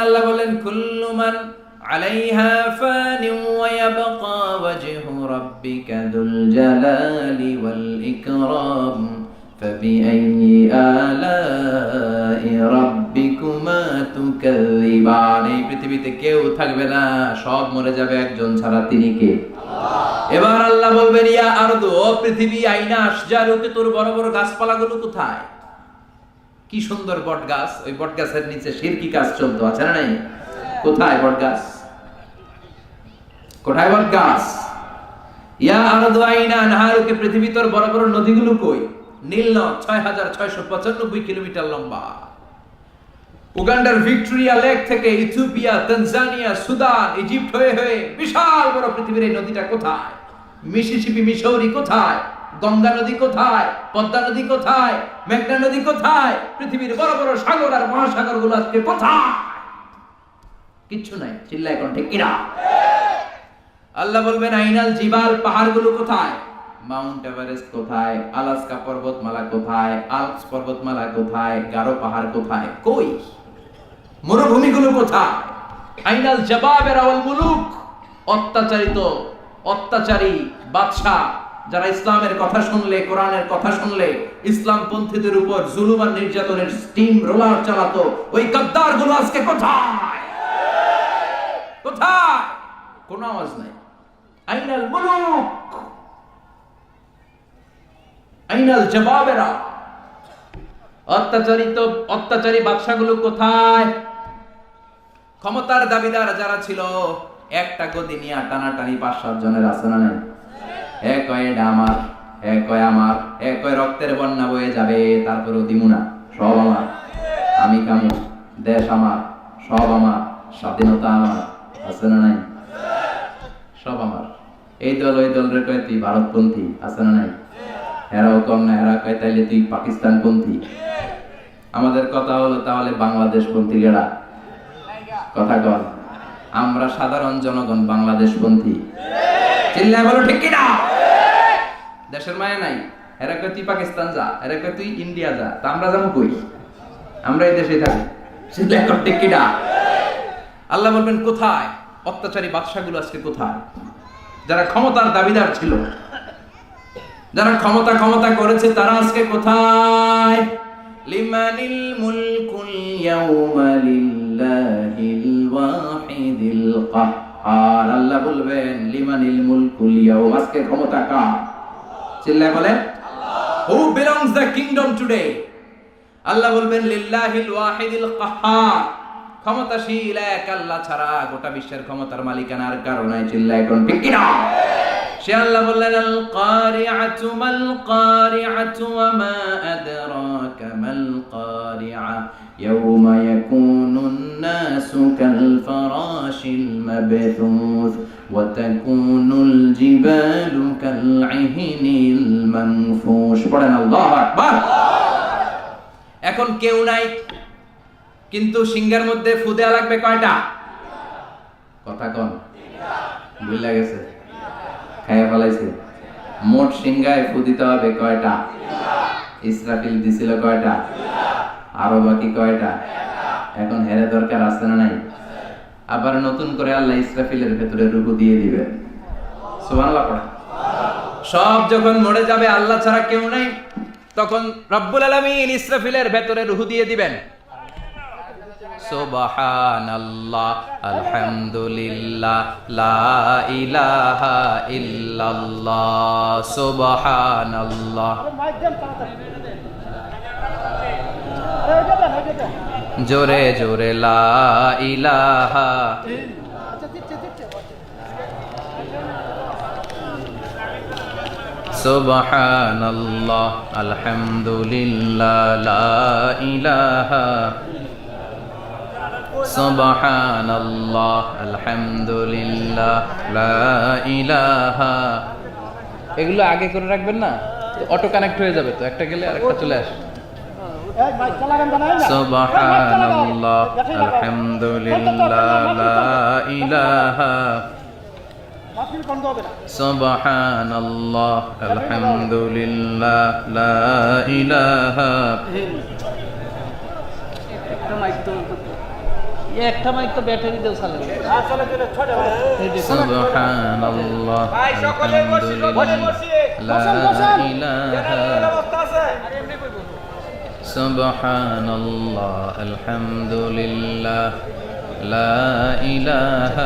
আল্লাহ বলেন কুল্লু মান আলাইহা ফানি ওয়া ইয়াবকা ওয়াজহু রাব্বিকা যুল জালালি ওয়াল ইকরাম فبأي آلاء ربكما تكذبان এই পৃথিবীতে কেউ থাকবে না সব মরে যাবে একজন ছাড়া তিনি কে এবার আল্লাহ বলবেন ইয়া আরদু ও পৃথিবী আইনা আসজারুকে তোর বড় বড় গাছপালাগুলো কোথায় কি সুন্দর বট গাছ ওই বট গাছের নিচে শিরকি কাজ চলতো, আছে না নাই? কোথায় বট গাছ কোথায় বট গাছ ইয়া আরদু নাহারুকে পৃথিবী তোর বড় বড় নদীগুলো কই? নীল নদ ছয় হাজার ছয়শো পঁচানব্বই কিলোমিটার লম্বা। উগান্ডার ভিক্টোরিয়া লেক থেকে ইথিওপিয়া, তানজানিয়া, সুদান, ইজিপ্ট হয়ে হয়ে বিশাল বড় পৃথিবীর এই নদীটা কোথায়? মিসিসিপি, মিশৌরি কোথায়? গঙ্গা নদী কোথায়? পদ্মা নদী কোথায়? মেঘনা নদী কোথায়? পৃথিবীর বড় বড় সাগর আর মহাসাগরগুলো আজকে কোথায়? কিচ্ছু নাই। চিল্লা এখন ঠিক কিনা আল্লাহ বলবেন, আইনাল জিবাল, পাহাড়গুলো কোথায়? মাউন্ট এভারেস্ট কোথায়? আলাস্কা পর্বতমালা কোথায়? আলপস পর্বতমালা কোথায়? গারো পাহাড় কোথায়? কই? মরুভূমিগুলো কোথায়? আইনাল জবাবের আওয়াল মুলুক, অত্যাচারিত, অত্যাচারী, বাদশাহ যারা ইসলামের কথা শুনলে, কোরআনের কথা শুনলে ইসলাম পন্থীদের উপর জুলুম আর নির্যাতনের স্টিম রোলার চালাতো, ওই গদ্দারগুলো আজকে কোথায়? কোথায়? কোনো আওয়াজ নাই। আইনাল মুলুক। আইনাল জবাবেরা। অত্যাচারিত, অত্যাচারী বাদশাগুলো কোথায়? ক্ষমতার দাবিদার যারা ছিল, একটা গদি নিয়ে টানাটানি পাঁচ সাত জনের আছে না নাই। এক কয় এটা আমার এক কয় আমার এক কয় রক্তের বন্যা বয়ে যাবে, তারপরেও দিমুনা, সব আমার। আমি কামু দেশ আমার, সব আমার, স্বাধীনতা আমার, আছে না নাই? সব আমার। এই দল, ওই দল রে কয় তুই ভারতপন্থী, আছে না নাই? এরাও কম না এরা কয় তাইলে তুই পাকিস্তানপন্থী। আমাদের কথা হলো তাহলে বাংলাদেশ পন্থী গেড়া কথা কর আমরা সাধারণ জনগণ বাংলাদেশ পন্থী চিল্লায় বলো ঠিক কিনা? দেশের মায়া নাই, এরা কয়, তুই পাকিস্তান যা, এরা কয়, তুই ইন্ডিয়া যা, তা আমরা যাব কই? আমরা এই দেশে থাকি। ঠিক আল্লাহ বলবেন, কোথায়? অত্যাচারী বাদশাগুলো আজকে কোথায়? যারা ক্ষমতার দাবিদার ছিল, যারা ক্ষমতা ক্ষমতা করেছে, তারা আজকে কোথায়? লিমানিল মুলকুল ইয়াউমা লিল্লাহিল ওয়াহিদিল কাহ্হার আল্লাহ বলবেন, লিমানিল মুলকুল ইয়াউম, আজকে ক্ষমতা কার? চিল্লায় বলেন who belongs the kingdom today Allah বলবেন, লিল্লাহিল ওয়াহিদিল কাহ্হার ক্ষমতাশীল এক আল্লাহ ছাড়া গোটা বিশ্বের ক্ষমতার মালিকানার কারণে চিল্লায় কোন ঠিক কিনা? সে আল্লাহ বললেন, আল কারিআতু মাল কারিআতু ওয়া মা আদরাকা মাল কারিআ। ইয়াউমা ইয়াকুনুন নাসু কাল ফারাশিল মাবথুস। তাকুনুল জিবালু কাল ইহনিল পড়েন আল্লাহু আকবার। এখন কেউ নাই, কিন্তু সিংহের মধ্যে ফু দেয়া লাগবে কয়টা? কথা কন। বুঝলা গেছে খাইয়া ফেলাইছে। মোট সিংহায় ফু দিতে হবে কয়টা? ইসরাফিল দিছিল কয়টা? আরও বাকি কয়টা? এখন হেরে দরকার আছে না নাই? আবার নতুন করে আল্লাহ ইসরাফিলের ভেতরে রুহু দিয়ে দিবে সুবহানাল্লাহ পড়া সব যখন মরে যাবে আল্লাহ ছাড়া কেউ নাই তখন রব্বুল আলামিন ইসরাফিলের ভেতরে রুহু দিয়ে দিবেন সুবহানাল্লাহ আলহামদুলিল্লাহ লা ইলাহা ইল্লাল্লাহ সুবহানাল্লাহ জোরে জোরে লা ইলাহা। আলহামদুলিল্লাহ, লা ইলাহা। এগুলো আগে করে রাখবেন না? অটো কানেক্ট হয়ে যাবে তো, একটা গেলে আরেকটা চলে আসে সুবহানাল্লাহ আলহামদুলিল্লাহ লা ইলাহা সুবহানাল্লাহ আলহামদুলিল্লাহ লা ইলাহা এই একটা মাইক তো ব্যাটারি দিয়েও চালে سبحان الله الحمد لله لا إله سبحان الله الحمد لله لا إله.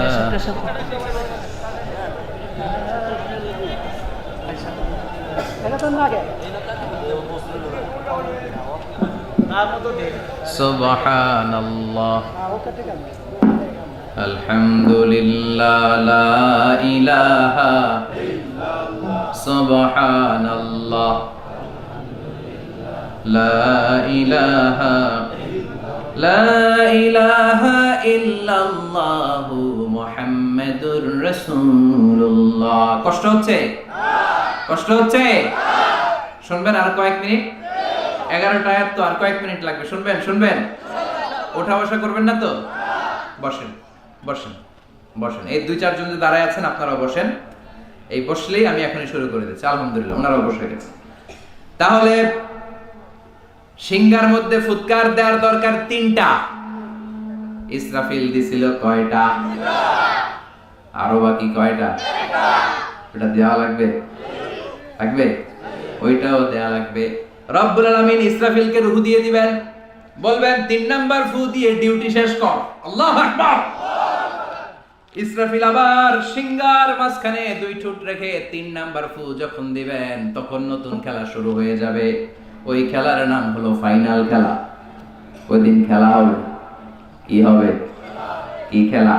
سبحان الله الحمد لله لا إله. سبحان الله لا إله لا إله إلا الله محمد رسول الله কষ্ট হচ্ছে কষ্ট হচ্ছে শুনবেন আর কয়েক মিনিট এগারোটা আয়াত তো আর কয়েক মিনিট লাগবে শুনবেন শুনবেন ওঠা বসা করবেন না তো বসেন বসেন বসেন এই দুই চারজন যে দাঁড়ায় আছেন আপনারাও বসেন এই বসলেই আমি এখনই শুরু করে দিচ্ছি আলহামদুলিল্লাহ ওনারাও বসে গেছে তাহলে সিংহার মধ্যে ফুৎকার দেওয়ার দরকার তিনটা। ইসরাফিল দিছিল কয়টা? আরও বাকি কয়টা? এটা দেওয়া লাগবে? লাগবে? ওইটাও দেয়া লাগবে। রব্বুল আলামিন ইসরাফিলকে রূহ দিয়ে দিবেন। বলবেন, তিন নাম্বার ফু দিয়ে ডিউটি শেষ কর। আল্লাহু আকবার। ইসরাফিল আবার সিঙ্গার মাঝখানে দুই ঠুট রেখে তিন নাম্বার ফু যখন দিবেন, তখন নতুন খেলা শুরু হয়ে যাবে। ওই খেলার নাম হলো ফাইনাল খেলা ওই দিন খেলা হবে কি হবে কি খেলা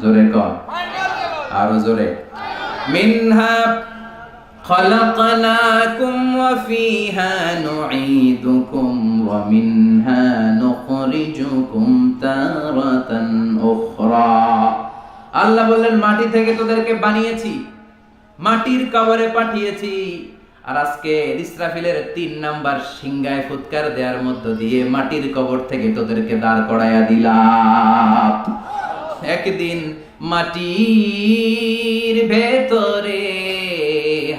জোরে কর আরো জোরে মিনহা خلقناكم وفيها نعيدكم ومنها نخرجكم تارة أخرى আল্লাহ বললেন মাটি থেকে তোদেরকে বানিয়েছি মাটির কবরে পাঠিয়েছি আর আজকে ইসরাফিলের তিন নাম্বার সিংগায় ফুৎকার দেওয়ার মধ্য দিয়ে মাটির কবর থেকে তোদেরকে দাঁড় করাইয়া দিলাম। একদিন মাটির ভেতরে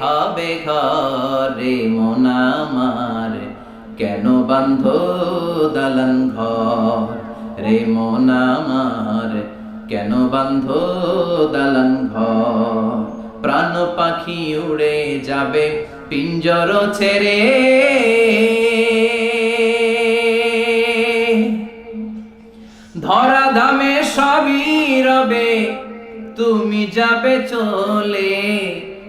হবে ঘরে মোনামার কেন বান্ধ দালান ঘর রে মোনামার কেন বান্ধ দালান ঘর? প্রাণ পাখি উড়ে যাবে পিঞ্জর ছেড়ে। ধরা ধামে সবই রবে, তুমি যাবে চলে।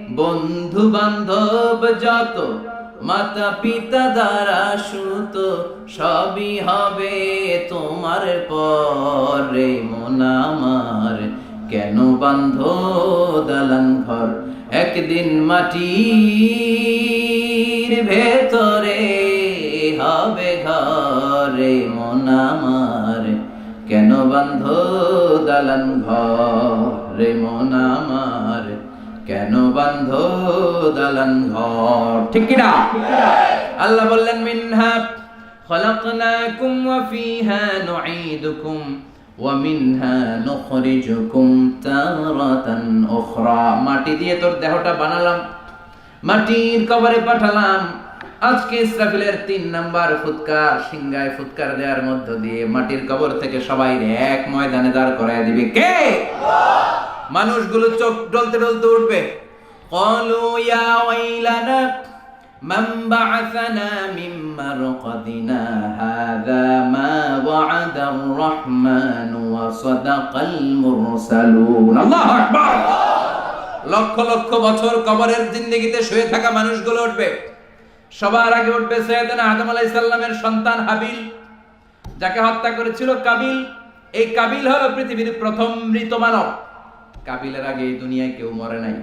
বন্ধু বান্ধব যত, মাতা পিতা দ্বারা সুত, সবই হবে তোমার পরে। মনামার কেন বান্ধ দালান ঘর? একদিন মাটির ভেতরে হবে ঘরে মনামার কেন বন্ধ দালান ঘরে মনামার কেন বন্ধ দালান ঘর? ঠিক কিনা? আল্লাহ বললেন, মিনহা খলকনাকুম ওয়া ফিহা নুঈদুকুম। ومنها نخرجكم تارة أخرى মাটি দিয়ে তোর দেহটা বানালাম মাটির কবরে পাঠালাম আজকে ইসরাফিলের তিন নাম্বার ফুৎকার সিংগায় ফুৎকার দেওয়ার মধ্য দিয়ে মাটির কবর থেকে সবাই এক ময়দানে দাঁড় করায় দিবে কে মানুষগুলো চোখ ডলতে ডলতে উঠবে قالوا يا ويلنا من بعثنا من مرقدنا هذا ما وعد الرحمن وصدق المرسلون الله أكبر লক্ষ লক্ষ বছর কবরের জিন্দগিতে শুয়ে থাকা মানুষগুলো উঠবে সবার আগে উঠবে সৈয়দনা আদম আলাইহিস সালামের সন্তান হাবিল যাকে হত্যা করেছিল কাবিল এই কাবিল হলো পৃথিবীর প্রথম মৃত মানব কাবিলের আগে এই দুনিয়ায় কেউ মরে নাই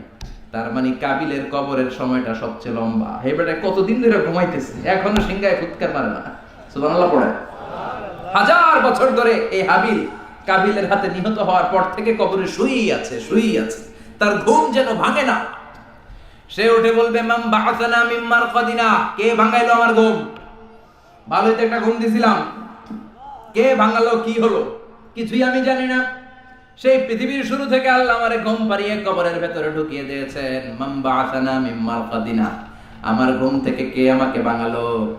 তার মানে কাবিলের কবরের সময়টা সবচেয়ে লম্বা। হে বেটা, কতদিন ধরে ঘুমাইতেছে? এখনও সিংহায় ফুৎকার মারে না। সুবহানাল্লাহ পড়ে হাজার বছর ধরে এই হাবিল কাবিলের হাতে নিহত হওয়ার পর থেকে কবরে শুয়েই আছে শুয়েই আছে। তার ঘুম যেন ভাঙে না। সে উঠে বলবে, মাম বাহাসানা মিম্মার কদিনা কে ভাঙাইলো আমার ঘুম? ভালোই তো একটা ঘুম দিছিলাম। কে ভাঙালো, কি হলো? কিছুই আমি জানি না। সেই পৃথিবীর শুরু থেকে আল্লাহ আমারে ঘুম পাড়িয়ে কবরের ভেতরে ঢুকিয়ে দিয়েছেন। মাম্বা আসানা মিম্মাল কাদিনা আমার ঘুম থেকে কে আমাকে বাঙালো?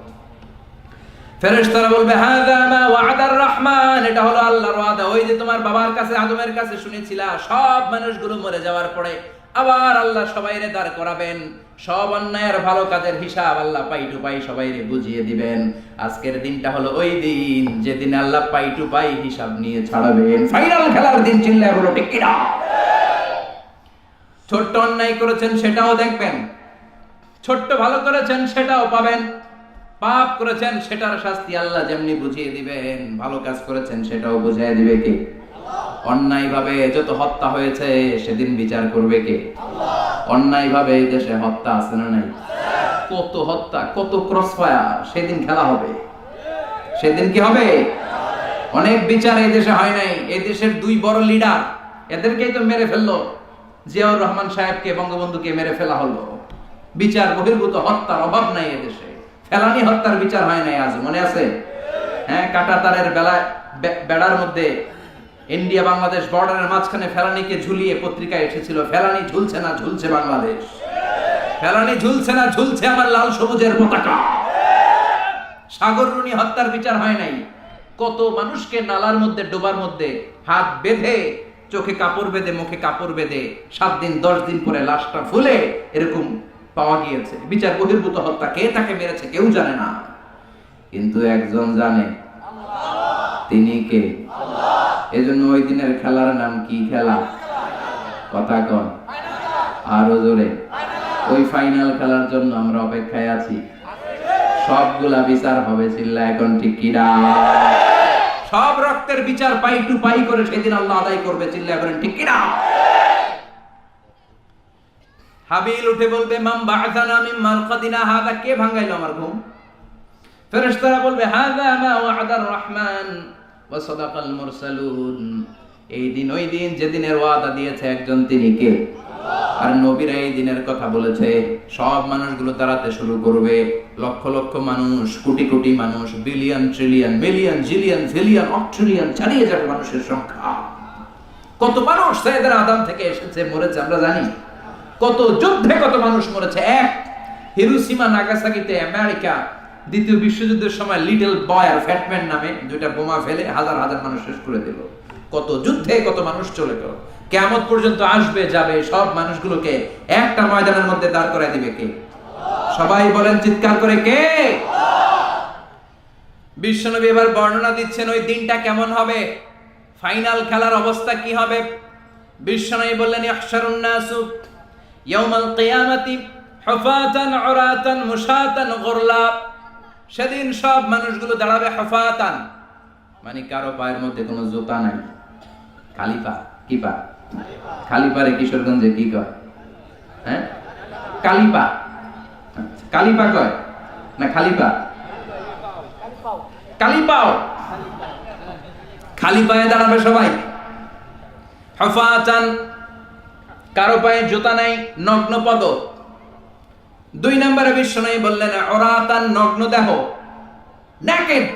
ফেরেশতারা বলবে হাদা মা ওয়াদার রহমান। এটা হলো আল্লাহর ওয়াদা। ওই যে তোমার বাবার কাছে, আদমের কাছে শুনেছিলা, সব মানুষগুলো মরে যাওয়ার পরে আবার আল্লাহ সবাইরে দাঁড় করাবেন। সব অন্যায় আর ভালো কাজের হিসাব আল্লাহ পাই টু পাই সবাইরে বুঝিয়ে দিবেন। আজকের দিনটা হলো ওই দিন, যেদিন আল্লাহ পাই টু পাই হিসাব নিয়ে ছাড়াবেন। ফাইনাল খেলার দিন, চিল্লায় বলো, ঠিক কিনা? ছোট্ট অন্যায় করেছেন সেটাও দেখবেন। ছোট্ট ভালো করেছেন সেটাও পাবেন। পাপ করেছেন সেটার শাস্তি আল্লাহ যেমনি বুঝিয়ে দিবেন, ভালো কাজ করেছেন সেটাও বুঝিয়ে দিবে কে? অন্যায় ভাবে যত হত্যা হয়েছে, সেদিন বিচার করবে কে? অন্যায় ভাবে দেশে হত্যা আছে না নাই? কত হত্যা, কত ক্রস ফায়ার সেদিন খেলা হবে। সেদিন কি হবে? অনেক বিচার এই দেশে হয় নাই। এই দেশের দুই বড় লিডার এদেরকেই তো মেরে ফেলল। জিয়াউর রহমান সাহেবকে, বঙ্গবন্ধুকে মেরে ফেলা হলো। বিচার বহির্ভূত হত্যার অভাব নাই এদেশে ফেলানি হত্যার বিচার হয় নাই আজ, মনে আছে? হ্যাঁ কাটা তারের বেলায় বেড়ার মধ্যে ইন্ডিয়া, বাংলাদেশ বর্ডারের মাঝখানে ফেলানিকে ঝুলিয়ে পত্রিকায় এসেছিল, ফেলানি ঝুলছে না, ঝুলছে বাংলাদেশ। ফেলানি ঝুলছে না, ঝুলছে আমার লাল সবুজের পতাকা। সাগর রুনি হত্যার বিচার হয় নাই। কত মানুষকে নালার মধ্যে, ডোবার মধ্যে হাত বেঁধে, চোখে কাপড় বেঁধে, মুখে কাপড় বেঁধে সাত দিন, দশ দিন পরে লাশটা ফুলে এরকম পাওয়া গিয়েছে। বিচার বহির্ভূত হত্যা, কে তাকে মেরেছে কেউ জানে না। কিন্তু একজন জানে তিনি কে? এজন্য ওই দিনের খেলার নাম কি খেলা? কথা কন। আরও জোরে। ওই ফাইনাল খেলার জন্য আমরা অপেক্ষায় আছি। সবগুলা বিচার হবে চিল্লা, এখন ঠিক কিনা সব রক্তের বিচার পাই টু পাই করে সেদিন আল্লাহ আদায় করবে চিল্লা, এখন ঠিক কিনা হাবিল উঠে বলবে, মাম বা'আসানা মিন মারকাদিনা হাদা কে ভাঙাইলো আমার ঘুম? ফেরেশতারা বলবে, হাদা মা ওয়াদার রহমান। ওয়া সাদাকাল মুরসালুন। এই দিন, ওই দিন যেদিনের ওয়াদা দিয়েছে একজন তিনি কে? আর নবীরা এই দিনের কথা বলেছে, সব মানুষগুলো দাঁড়াতে শুরু করবে। লক্ষ লক্ষ মানুষ, কোটি কোটি মানুষ বিলিয়ন ট্রিলিয়ন মিলিয়ন জিলিয়ন ফিলিয়ন অক্ট্রিলিয়ন চালিয়ে যাবে মানুষের সংখ্যা। কত মানুষ সৈয়দের আদম থেকে এসেছে, মরেছে, আমরা জানি। কত যুদ্ধে কত মানুষ মরেছে, এক হিরোসীমা, নাগাসাকিতে আমেরিকা দ্বিতীয় বিশ্বযুদ্ধের সময় লিটল বয় আর ফ্যাটম্যান নামে দুইটা বোমা ফেলে হাজার হাজার মানুষ শেষ করে দিল। কত যুদ্ধে কত মানুষ চলে গেল। কেমন পর্যন্ত আসবে, যাবে সব মানুষগুলোকে একটা ময়দানের মধ্যে দাঁড় করায় দিবে কে? সবাই বলেন চিৎকার করে কে? বিশ্বনবী এবার বর্ণনা দিচ্ছেন ওই দিনটা কেমন হবে? ফাইনাল খেলার অবস্থা কি হবে? বিশ্বনবী বললেন ইহশারুন নাসু ইয়াউমাল কিয়ামাতি হুফাতান উরাতান মুশাতান গুরলা। সেদিন সব মানুষগুলো দাঁড়াবে হুফাতান। মানে কারও পায়ের মধ্যে কোনো জুতা নাই। খালি পা কি পা? খালি পারে কিশোরগঞ্জে কি কয়? হ্যাঁ? কালিপা। কালিপা কয়? না খালি পা কালি পাও খালি পায়ে দাঁড়াবে সবাই। হফাচান কারও পায়ে জুতা নাই নগ্ন পদ দুই নম্বরে বিশ্ব নাই বললেন অরাতান নগ্ন দেহ naked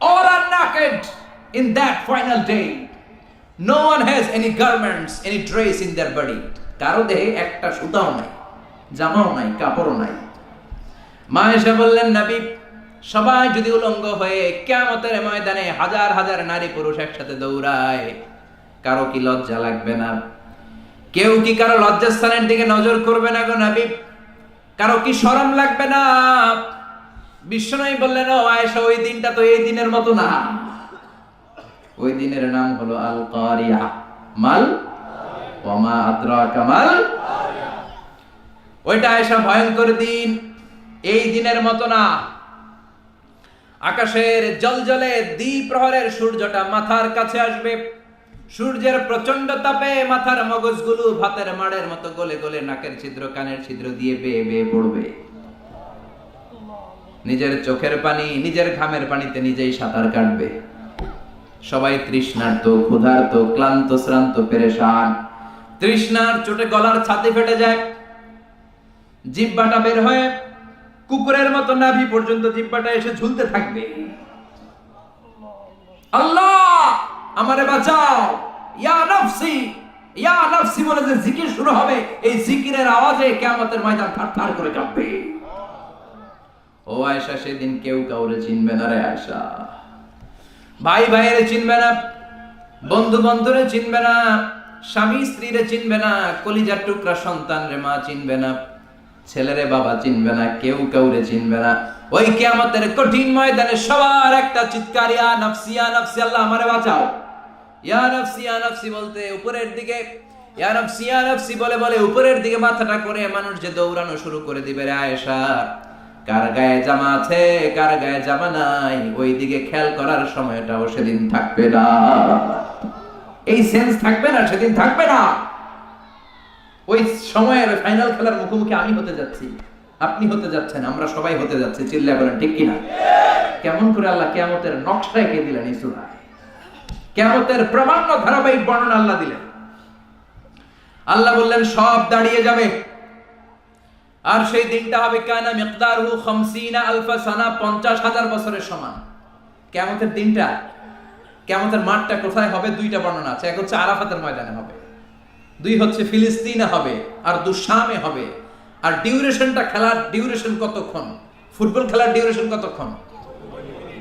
all are naked in that final day. No one has any garments, any dress in their body. কারও দেহে একটা সুতাও নাই, জামাও নাই, কাপড়ও নাই। মা এসে বললেন, নবী, সবাই যদি উলঙ্গ হয়ে কেমতের ময়দানে হাজার হাজার নারী পুরুষ একসাথে দৌড়ায়, কারও কি লজ্জা লাগবে না? কেউ কি কারও লজ্জাস্থানের দিকে নজর করবে না গো নবী? কারও কি শরম লাগবে না? বিশ্বনবী বললেন, ও আয়েশা, ওই দিনটা তো এই দিনের মতো না। ওই দিনের নাম হলো আল কারিয়া মাল? ওমা আদ্রাকা মাল? ওইটা আয়েশা, ভয়ঙ্কর দিন। এই দিনের মতো না। আকাশের জলজলে দ্বিপ্রহরের সূর্যটা মাথার কাছে আসবে। সূর্যের প্রচণ্ড তাপে মাথার মগজগুলো ভাতের মাড়ের মতো গলে গলে নাকের ছিদ্র, কানের ছিদ্র দিয়ে বেয়ে বেয়ে পড়বে। নিজের চোখের পানি, নিজের ঘামের পানিতে নিজেই সাঁতার কাটবে। সবাই তৃষ্ণার্ত, ক্ষুধার্ত, ক্লান্ত, শ্রান্ত, পেরেশান। তৃষ্ণার চোটে গলার ছাতি ফেটে যায়। জিব্বাটা বের হয়ে কুকুরের মতো নাভি পর্যন্ত জিব্বাটা এসে ঝুলতে থাকবে। আল্লাহ! আমারে বাঁচাও। ইয়া নফসি ইয়া নফসি বলে যে জিকির শুরু হবে, এই জিকিরের আওয়াজে কিয়ামতের ময়দান থারথার করে কাঁপবে। ও আয়সা সেদিন কেউ কাউরে চিনবে না রে আয়সা ভাই ভাইয়ের চিনবে না, বন্ধু বন্ধুরে চিনবে না, স্বামী স্ত্রীরে চিনবে না, কলিজার টুকরা সন্তান রে মা চিনবে না, ছেলেরে বাবা চিনবে না, কেউ কাউরে চিনবে না। ওই কিয়ামতের কঠিন ময়দানে সবার একটা চিৎকার, ইয়া নাফসি নাফসি, আল্লাহ আমারে বাঁচাও। ইয়া নাফসি ইয়া নাফসি বলতে উপরের দিকে, ইয়া নাফসি ইয়া নাফসি বলে বলে উপরের দিকে মাথাটা করে মানুষ যে দৌড়ানো শুরু করে দিবে রে আয়েশা। কার গায়ে জামা আছে, কার গায়ে জামা নাই ওই দিকে খেয়াল করার সময়টাও সেদিন থাকবে না। এই সেন্স থাকবে না, সেদিন থাকবে না। ওই সময়ের ফাইনাল খেলার মুখোমুখি আমি হতে যাচ্ছি, আপনি হতে যাচ্ছেন, আমরা সবাই হতে যাচ্ছি চিল্লা বলেন, ঠিক কিনা? কেমন করে আল্লাহ কেয়ামতের নকশা এঁকে দিলেন এই সূরায়? কেয়ামতের প্রামাণ্য ধারাবাহিক বর্ণনা আল্লাহ দিলেন। আল্লাহ বললেন, সব দাঁড়িয়ে যাবে। আর সেই দিনটা হবে কানা মিকদারহু খামসিনা আলফা সানা পঞ্চাশ হাজার বছরের সমান। কেমতের দিনটা কেমতের মাঠটা কোথায় হবে দুইটা বর্ণনা আছে। এক হচ্ছে আরাফাতের ময়দানে হবে। দুই হচ্ছে ফিলিস্তিনে হবে আর দুঃসামে হবে। আর ডিউরেশনটা খেলার ডিউরেশন কতক্ষণ? ফুটবল খেলার ডিউরেশন কতক্ষণ?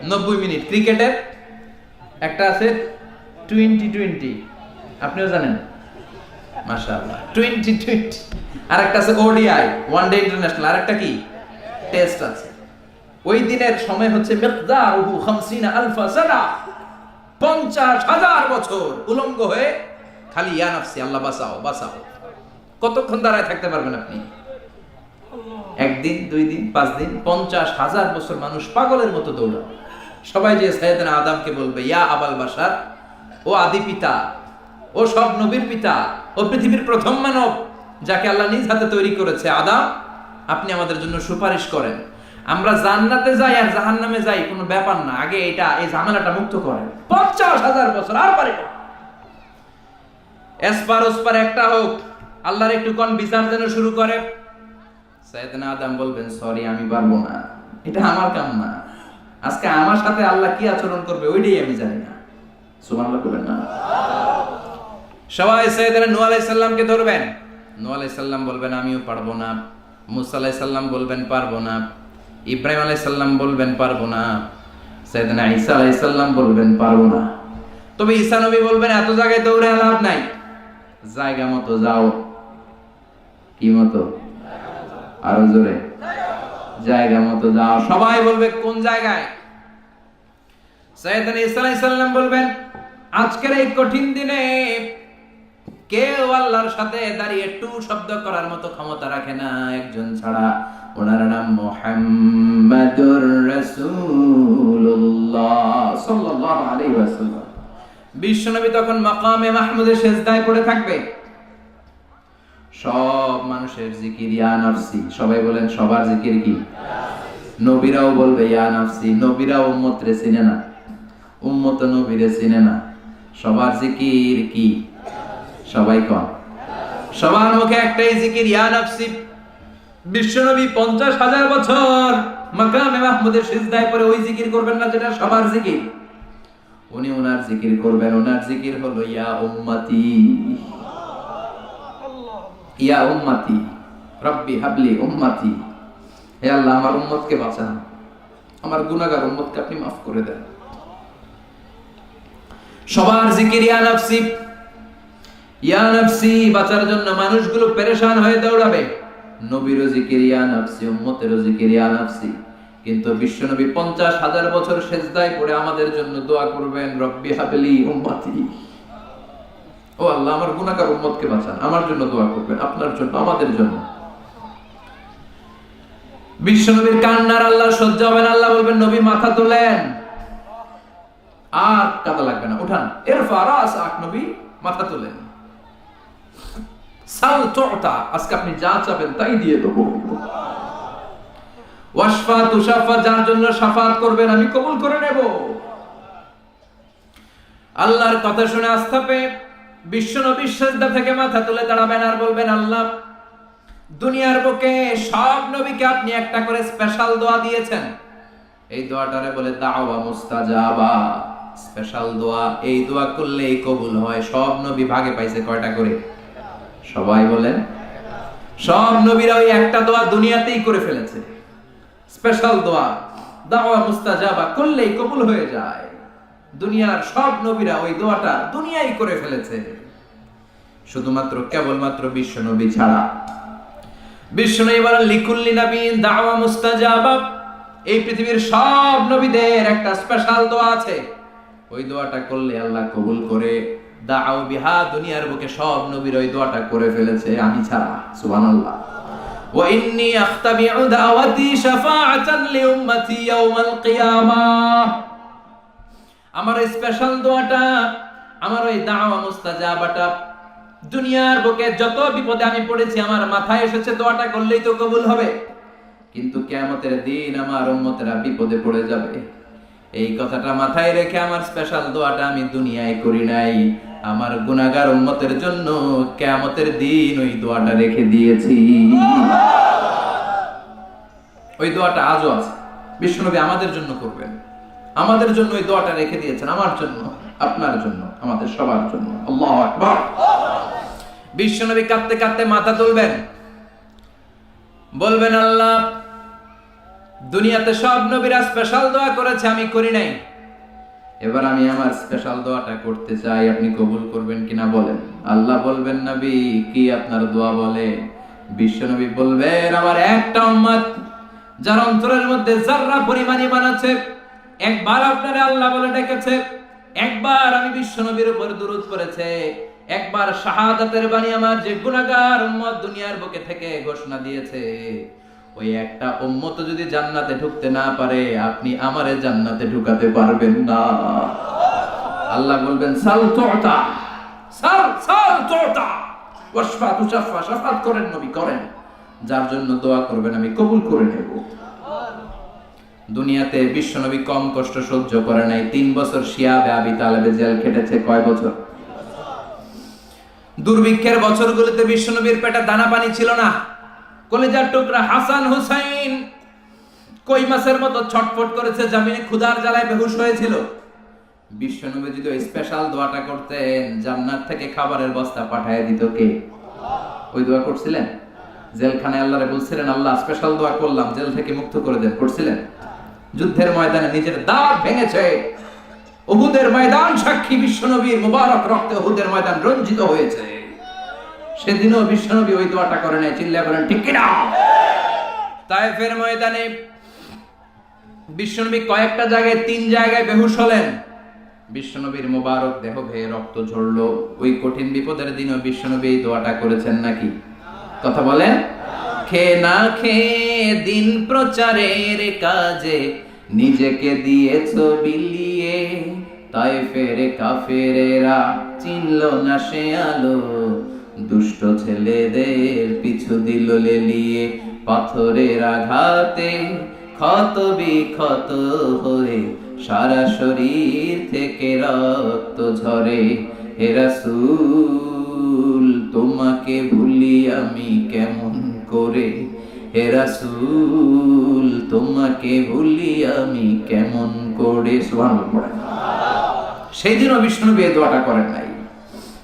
নব্বই মিনিট। ক্রিকেটের একটা আছে টোয়েন্টি টোয়েন্টি আপনিও জানেন? মাশাআল্লাহ। টোয়েন্টি টোয়েন্টি আছে ওডিআই ওয়ান ডে ইন্টারন্যাশনাল কি? টেস্ট আছে। ওই দিনের সময় হচ্ছে খামসিনা আলফা সানা পঞ্চাশ হাজার বছর উলঙ্গ হয়ে খালি ইয়া নাফসি, আল্লাহ কতক্ষণ দাঁড়ায় থাকতে পারবেন আপনি? একদিন, দুই দিন, পাঁচ দিন, পঞ্চাশ হাজার বছর মানুষ পাগলের মতো দৌড়াবে সবাই যে সাইয়েদনা আদমকে বলবে, ইয়া আবাল বাসার ও আদি পিতা, ও সব নবীর পিতা, ও পৃথিবীর প্রথম মানব যাকে আল্লাহ নিজ হাতে তৈরি করেছে। আদাম আপনি আমাদের জন্য সুপারিশ করেন। আমরা জান্নাতে যাই আর জাহান্নামে যাই, কোনো ব্যাপার না। আগে এটা, এই ঝামেলাটা মুক্ত করেন। পঞ্চাশ হাজার বছর আর পারে এসপার ওসপার একটা হোক, আল্লাহর একটু কোন বিচার যেন শুরু করে। সাইয়েদনা আদম বলবেন সরি আমি পারব না। এটা আমার কাম না আজকে আমার সাথে আল্লাহ কি আচরণ করবে, ওইটাই আমি জানি না। সুবহানাল্লাহ করবেন না। সবাই সাইয়েদনা নূহ আলাইহিস সালামকে ধরবেন। নূহ আলাইহিস সালাম বলবেন, আমিও পারব না। মুসা আলাইহিস সালাম বলবেন, পারব না। ইব্রাহিম আলাইহিস সালাম বলবেন, পারব না। সাইয়েদনা ঈসা আলাইহিস সালাম বলবেন, পারব না। তবে ঈসা নবী বলবেন, এত জায়গায় দৌড়ে লাভ নাই। জায়গা মতো যাও। কি মতো? আরও জোরে। জায়গা মতো যাও। সবাই বলবে, কোন জায়গায়? সৈয়দান ঈসা আলাইহিস সালাম বলবেন আজকের এই কঠিন দিনে কেউ আল্লাহর সাথে দাঁড়িয়ে একটু শব্দ করার মতো ক্ষমতা রাখে না একজন ছাড়া। ওনার নাম মুহাম্মাদুর রাসূলুল্লাহ সাল্লাল্লাহু আলাইহি ওয়াসাল্লাম। বিশ্বনবী তখন মাকামে মাহমুদের সেজদায় পড়ে থাকবে। সব মানুষের জিকির, ইয়া নাফসি। সবাই বলেন, সবার জিকির কি? নবীরাও বলবে, ইয়া নাফসি। নবীরা উম্মত রে চিনে না। উম্মত নবীরে চিনে না। সবার জিকির কি? সবাই কন। সবার মুখে একটাই জিকির, ইয়া নাফসি। বিশ্বনবী পঞ্চাশ হাজার বছর মাকামে মাহমুদের সিজদায় পরে ওই জিকির করবেন না যেটা সবার জিকির। উনি ওনার জিকির করবেন ওনার জিকির হলো, ইয়া উম্মতি। ইয়া উম্মতি। রব্বি হাবলি উম্মতি। হে আল্লাহ, আমার উম্মতকে বাঁচান। আমার গুনাহগার উম্মতকে আপনি মাফ করে দেন। সবার জিকির নাফসি। ইয়া নাফসি, বাঁচার জন্য মানুষগুলো পেরেশান হয়ে দৌড়াবে। নবীরও জিকির নাফসি, উম্মতেরও জিকির নাফসি। কিন্তু বিশ্বনবী পঞ্চাশ হাজার বছর সেজদায় পড়ে আমাদের জন্য দোয়া করবেন, রব্বি হাবলি উম্মতি। ও আল্লাহ, আমার গুনাহগার উম্মতকে বাঁচান, আমার জন্য দোয়া করবেন, আপনার জন্য, আমাদের জন্য। বিশ্বনবীর কান্নার আল্লাহ সহ্য হবেন আল্লাহ বলবেন, নবী, মাথা তোলেন। আর কাদা লাগবে না। উঠান। এর ফারাস আক নবী মাথা তোলেন। সাল আজকে আপনি যা চাবেন তাই দিয়ে দেবো। তুষাফা যার জন্য সাফাত করবেন আমি কবুল করে নেব। আল্লাহর কথা শুনে বিশ্ব নবীর সেজদা থেকে মাথা তুলে দাঁড়াবেন আর বলবেন, আল্লাহ, দুনিয়ার বুকে সব নবীকে আপনি একটা করে স্পেশাল দোয়া দিয়েছেন। এই দোয়াটারে বলে দাওয়া মুস্তাজাবা। স্পেশাল দোয়া, এই দোয়া করলেই কবুল হয়। সব নবী ভাগে পাইছে কয়টা করে? সবাই বলেন। সব নবীরা ওই একটা দোয়া দুনিয়াতেই করে ফেলেছে। স্পেশাল দোয়া, দাওয়া মুস্তাজাবা করলেই কবুল হয়ে যায়। দুনিয়ার সব নবীরা ওই দোয়াটা দুনিয়াই করে ফেলেছে। শুধুমাত্র, কেবলমাত্র বিশ্ব নবী ছাড়া। বিশ্ব নবী বলেন, লিকুল্লি নবীন দাওয়া মুস্তাজাবা। এই পৃথিবীর সব নবীদের একটা স্পেশাল দোয়া আছে। ওই দোয়াটা করলে আল্লাহ কবুল করে। দাও বিহা দুনিয়ার বুকে সব নবীর ওই দোয়াটা করে ফেলেছে, আমি ছাড়া, সুবহানাল্লাহ। ইন্নী আখতাবিউ দাওয়াতি শাফাআতান লিউম্মতি আমার স্পেশাল দোয়াটা, আমার ওই দাওয়া মুস্তাজাবাটা, দুনিয়ার বুকে যত বিপদে আমি পড়েছি, আমার মাথায় এসেছে দোয়াটা করলেই তো কবুল হবে। কিন্তু কিয়ামতের দিন আমার উম্মতেরা বিপদে পড়ে যাবে। এই কথাটা মাথায় রেখে আমার স্পেশাল দোয়াটা আমি দুনিয়ায় করি নাই। আমার গুনাহগার উম্মতের জন্য কিয়ামতের দিন ওই দোয়াটা রেখে দিয়েছি। ওই দোয়াটা আজও আছে। বিশ্বনবী আমাদের জন্য করবেন। আমাদের জন্য ওই দোয়াটা রেখে দিয়েছেন। আমার জন্য, আপনার জন্য, আমাদের সবার জন্য। আল্লাহ আকবার। বিশ্বনবী কাঁদতে কাঁদতে মাথা তুলবেন। বলবেন, আল্লাহ দুনিয়াতে সব নবীরা স্পেশাল দোয়া করেছে, আমি করি নাই। এবার আমি আমার স্পেশাল দোয়াটা করতে চাই, আপনি কবুল করবেন কিনা বলেন? আল্লাহ বলবেন, নবী, কি আপনার দোয়া বলে? বিশ্বনবী বলবেন, আমার একটা উম্মত, যার অন্তরের মধ্যে যাররা পরিমাণ ইমান একবার আপনারে আল্লাহ বলে ডেকেছে, একবার আমি বিশ্বনবীর উপর দুরূদ করেছে একবার শাহাদাতের বাণী আমার যে গুনাহগার উম্মত দুনিয়ার বুকে থেকে ঘোষণা দিয়েছে। ওই একটা উম্মত যদি জান্নাতে ঢুকতে না পারে, আপনি আমারে জান্নাতে ঢুকাতে পারবেন না। আল্লাহ বলবেন, সাল তুতা, সাল সাল তুতা। শাফাত করেন নবী, করেন। যার জন্য দোয়া করবেন, আমি কবুল করে নেব। দুনিয়াতে বিশ্বনবী কম কষ্ট সহ্য করে নাই। তিন বছর শিয়াবে আবি তালেবে জেল খেটেছে, কয় বছর? দুর্ভিক্ষের বছরগুলোতে বিশ্বনবীর পেটে দানা পানি ছিল না। কলেজার টুকরা হাসান হুসাইন। কই মাসের মতো ছটফট করেছে জামিনে ক্ষুধার জ্বালায় বেহুশ হয়েছিল। বিশ্বনবী যদি স্পেশাল দোয়াটা করতেন, জান্নাত থেকে খাবারের বস্তা পাঠায় দিত কে? ওই দোয়া করছিলেন? জেলখানায় আল্লাহরে বলছিলেন, আল্লাহ স্পেশাল দোয়া করলাম, জেল থেকে মুক্ত করে দেন। করছিলেন? যুদ্ধের ময়দানে নিজের দাঁত ভেঙেছে। উহুদের ময়দান সাক্ষী বিশ্বনবীর মুবারক রক্তে উহুদের ময়দান রঞ্জিত হয়েছে। সেদিনও বিশ্বনবী ওই দোয়াটা করে নাই চিল্লা করেন ঠিক কিনা? তায়েফের ময়দানে বিশ্বনবী কয়েকটা জায়গায়, তিন জায়গায় বেহুশ হলেন। বিশ্বনবীর মোবারক দেহ ভেয়ে রক্ত ঝরলো। ওই কঠিন বিপদের দিনও বিশ্বনবী এই দোয়াটা করেছেন নাকি? কথা বলেন? খে না খেয়ে দিন প্রচারের কাজে, নিজেকে দিয়েছ বিলিয়ে। তাই ফেরে কাফেরেরা চিনল না সে আলো। দুষ্ট ছেলেদের পিছু দিল লেলিয়ে পাথরের আঘাতে। ক্ষত বিক্ষত হয়ে সারা শরীর থেকে রক্ত ঝরে। হেরাসুল তোমাকে ভুলি আমি কেমন করে? হেরাসুল তোমাকে ভুলি আমি কেমন করে? পড়েন। সেই দিনও বিষ্ণু এই দোয়াটা করেন নাই।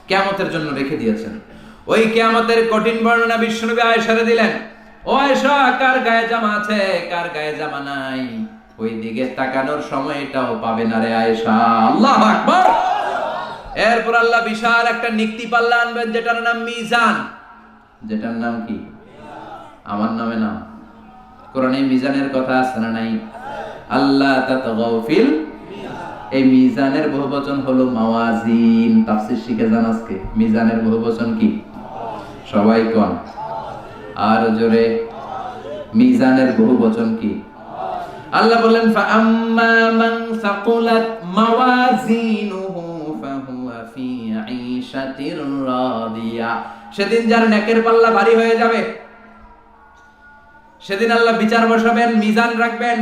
কেমতের জন্য রেখে দিয়েছেন। ওই কেয়ামতের কঠিন বর্ণনা বিষ্ণুনবী আয়েশারে দিলেন, ও আয়েশা, কার গায়ে জামা আছে? কার গায়ে জামা নাই? ওই দিকে তাকানোর সময়টাও পাবে না রে আয়েশা। আল্লাহ আকবার! এরপর আল্লাহ বিশাল একটা নিক্তি পাল্লা আনবেন, যেটার নাম মিজান। যেটার নাম কি? আমার নামে নাম কোরআনে মিজানের কথা আছে না নাই? আল্লাহ তাতগাও ফিল এই মিজানের বহুবচন হলো মাওয়াজিন। তাফসীর শিখে যান আজকে। মিজানের বহুবচন কি? সবাই কোন? আর জোরে, মিজানের বহুবচন কি? আল্লাহ বলেন সেদিন যার নেকের পাল্লা ভারী হয়ে যাবে, সেদিন আল্লাহ বিচার বসাবেন, মিজান রাখবেন।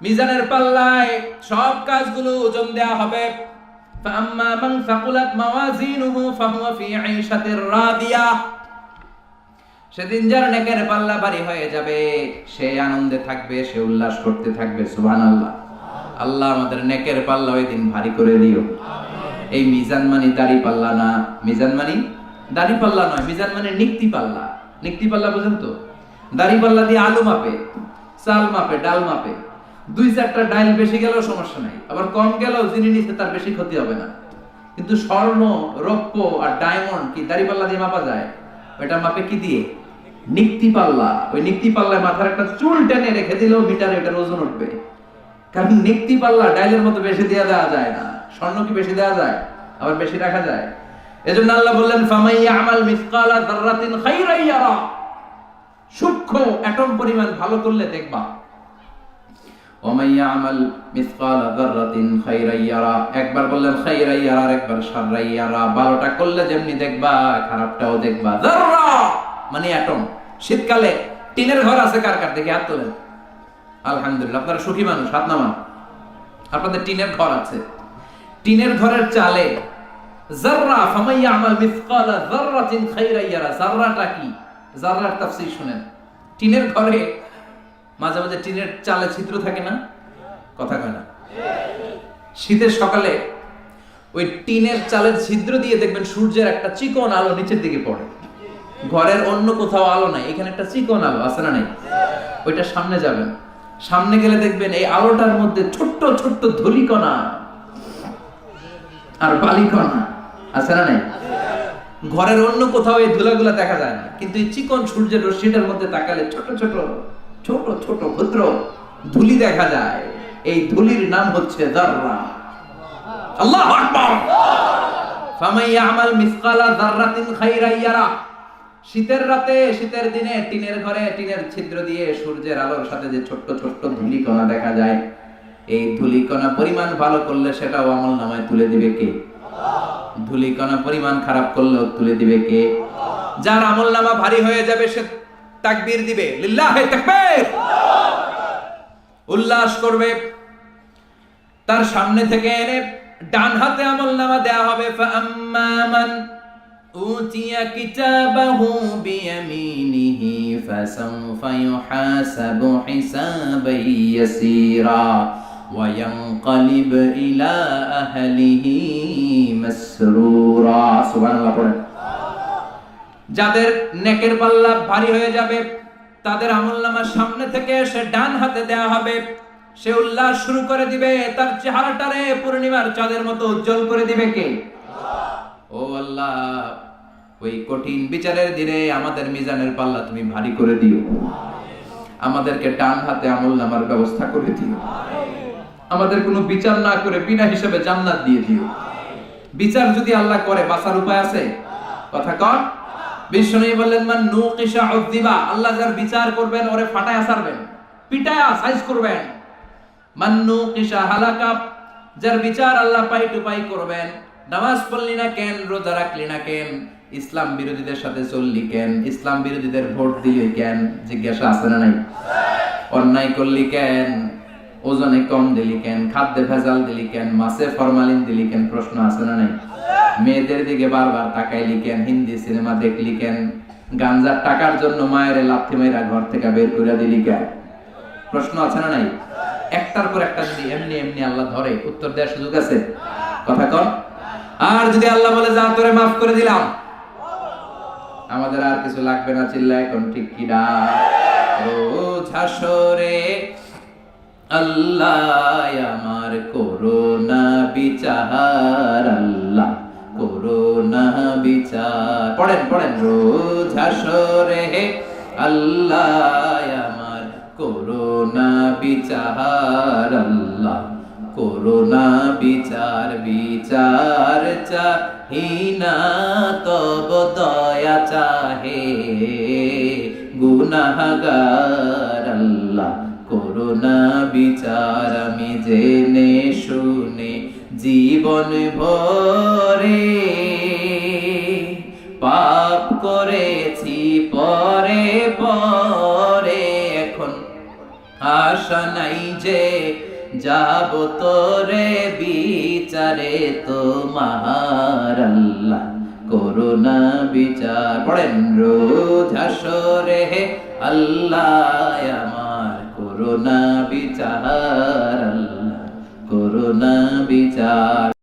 মিজানের পাল্লায় সব কাজগুলো ওজন দেয়া হবে। ফাআম্মা মান সাকুলাত মাওয়াজিনুহু ফাহুয়া ফি ঈশাতির রাদিয়া। সেদিন যার নেকের পাল্লা বাড়ি হয়ে যাবে, সে আনন্দে থাকবে, সে উল্লাস করতে থাকবে সুহান আল্লাহ আল্লাহ আমাদের নেকের পাল্লা ওই দিন ভারী করে দিও। এই মিজান মানি দাড়ি পাল্লা না, মিজান মানি দাড়ি পাল্লা নয়, মিজান মানে নিক্তি পাল্লা। নিক্তি পাল্লা বুঝেন তো? দাড়ি পাল্লা দিয়ে আলু মাপে, চাল মাপে, ডাল মাপে। দুই চারটা ডাল বেশি গেলেও সমস্যা নাই, আবার কম গেলেও যিনি নিচ্ছে তার বেশি ক্ষতি হবে না। কিন্তু স্বর্ণ, রৌপ্য আর ডায়মন্ড কি দাড়িপাল্লা দিয়ে মাপা যায়? ওইটা মাপে কি দিয়ে? নিক্তি পাল্লা। ওই নিক্তি পাল্লায় মাথার একটা চুল টেনে রেখে দিলেও মিটারে এটার ওজন উঠবে। কারণ নিক্তি পাল্লা ডাইলের মতো বেশি দেওয়া দেওয়া যায় না। স্বর্ণ কি বেশি দেওয়া যায়? আবার বেশি রাখা যায়? এজন্য আল্লাহ বললেন ফামাইয়া আমাল মিসকালা খাইরাই ইয়ারা। সূক্ষ্ম অ্যাটম পরিমাণ ভালো করলে দেখবা। আমাল মিসকালা খাইরাই ইয়ারা। একবার বললেন, খাইরাই ইয়ারা একবার ইয়ারা। ভালোটা করলে যেমনি দেখবা, খারাপটাও দেখবা। মানে অ্যাটম শীতকালে টিনের ঘর আছে কার কার? দেখে হাত আলহামদুলিল্লাহ, আপনারা সুখী মানুষ, হাত নামান। আপনাদের টিনের ঘর আছে। টিনের ঘরের চালে জাররা ফামাইয়া আমাল মিসকালা যাররাতিন খাইরা ইয়ারা। জাররাটা কি? জাররার তাফসীর শুনেন। টিনের ঘরে মাঝে মাঝে টিনের চালে ছিদ্র থাকে না? কথা কয় না। শীতের সকালে ওই টিনের চালের ছিদ্র দিয়ে দেখবেন সূর্যের একটা চিকন আলো নিচের দিকে পড়ে। ঘরের অন্য কোথাও আলো নাই, এখানে একটা চিকন আলো, আছে না নাই? ওইটা সামনে যাবেন সামনে গেলে দেখবেন এই আলোটার মধ্যে ছোট্ট ছোট্ট ধুলিকণা আর বালিকণা, আছে না নাই? ঘরের অন্য কোথাও এই ধুলাগুলা দেখা যায় না। কিন্তু এই চিকন সূর্যের রশ্মিটার মধ্যে তাকালে ছোট ছোট ছোট ছোট ক্ষুদ্র ধুলি দেখা যায়। এই ধুলির নাম হচ্ছে দাররা আল্লাহ আকবার! ফামাই ইয়ামাল মিসকালা যাররাতিন খাইরা শীতের রাতে, শীতের দিনে টিনের ঘরে টিনের ছিদ্র দিয়ে সূর্যের আলোর সাথে যে ছোট্ট ছোট্ট ধুলিকণা দেখা যায়, এই ধুলিকণা পরিমাণ ভালো করলে সেটাও আমল নামায় তুলে দিবে কে? ধুলিকণা পরিমাণ খারাপ করলেও তুলে দিবে কে? যার আমল নামা ভারী হয়ে যাবে, সে তাকবীর দিবে। লিল্লাহে তাকবীর! উল্লাস করবে। তার সামনে থেকে এনে ডান হাতে আমল নামা দেয়া হবে। মান উতিয়া কিতাবাহু বিয়ামিনিহি ফাসাউফা ইউহাসাবু হিসাবান ইয়াসীরা وينقلب إلى أهله مسرورا سبحان الله পড়েন যাদের নেকের পাল্লা ভারী হয়ে যাবে তাদের আমলনামার সামনে থেকে সে ডান হাতে দেয়া হবে সে উল্লাস শুরু করে দিবে তার চেহারাটারে পূর্ণিমার চাঁদের মতো উজ্জ্বল করে দিবে কে ও আল্লাহ ওই কঠিন বিচারের দিনে আমাদের মিজানের পাল্লা তুমি ভারী করে দিও। আমাদেরকে ডান হাতে আমল নামার ব্যবস্থা করে দিও। আমাদের কোনো বিচার না করে বিনা হিসেবে জান্নাত দিয়ে দিও। বিচার যদি আল্লাহ করে, বাঁচার উপায় আছে? কথা কন। বিষ্ণু বললেন, মান নুকিশা উদ্দিবা আল্লাহ যার বিচার করবেন, ওরে ফাটায় আসারবেন পিটায়া সাইজ করবেন। মান্নু কিসা হালাকা, যার বিচার আল্লাহ পাই টু পাই করবেন। নামাজ পড়লি না কেন, রোজা রাখলি না কেন? ইসলাম বিরোধীদের সাথে চললি কেন? ইসলাম বিরোধীদের ভোট দিলি কেন? জিজ্ঞাসা আছে না নাই? অন্যায় করলি কেন? ওজনে কম দিলি কেন? খাদ্যে ভেজাল দিলি কেন? মাছে ফরমালিন দিলি কেন? প্রশ্ন আছে না নাই? মেয়েদের দিকে বারবার তাকাইলি কেন? হিন্দি সিনেমা দেখলি কেন? গাঞ্জার টাকার জন্য মায়ের লাথি মেয়েরা ঘর থেকে বের করে দিলি কেন? প্রশ্ন আছে না নাই? একটার পর একটা যদি এমনি এমনি আল্লাহ ধরে, উত্তর দেওয়ার সুযোগ আছে? কথা কন? আর যদি আল্লাহ বলে, যা তোরে মাফ করে দিলাম। আমাদের আর কিছু লাগবে না চিল্লা এখন ঠিক কি না? রোজ হাসরে আল্লাহ আমার করোনা বিচার, আল্লাহ করোনা বিচার। পড়েন পড়েন, রোজ হাসরে আল্লাহ আমার করোনা বিচার, আল্লাহ করোনা বিচার বিচার চাহিনা, তব দয়া চাহে। গুনাহগার আল্লাহ করোনা বিচার, আমি জেনে শুনে জীবন ভরে পাপ করেছি, পরে পরে এখন আশা নাই যে যাব তোরে বিচারে তোমার আল্লাহ। করুণা বিচার। পড়েন রোজ হাসরে আল্লাহ, আমার করুণা বিচার, আল্লাহ। করুণা বিচার।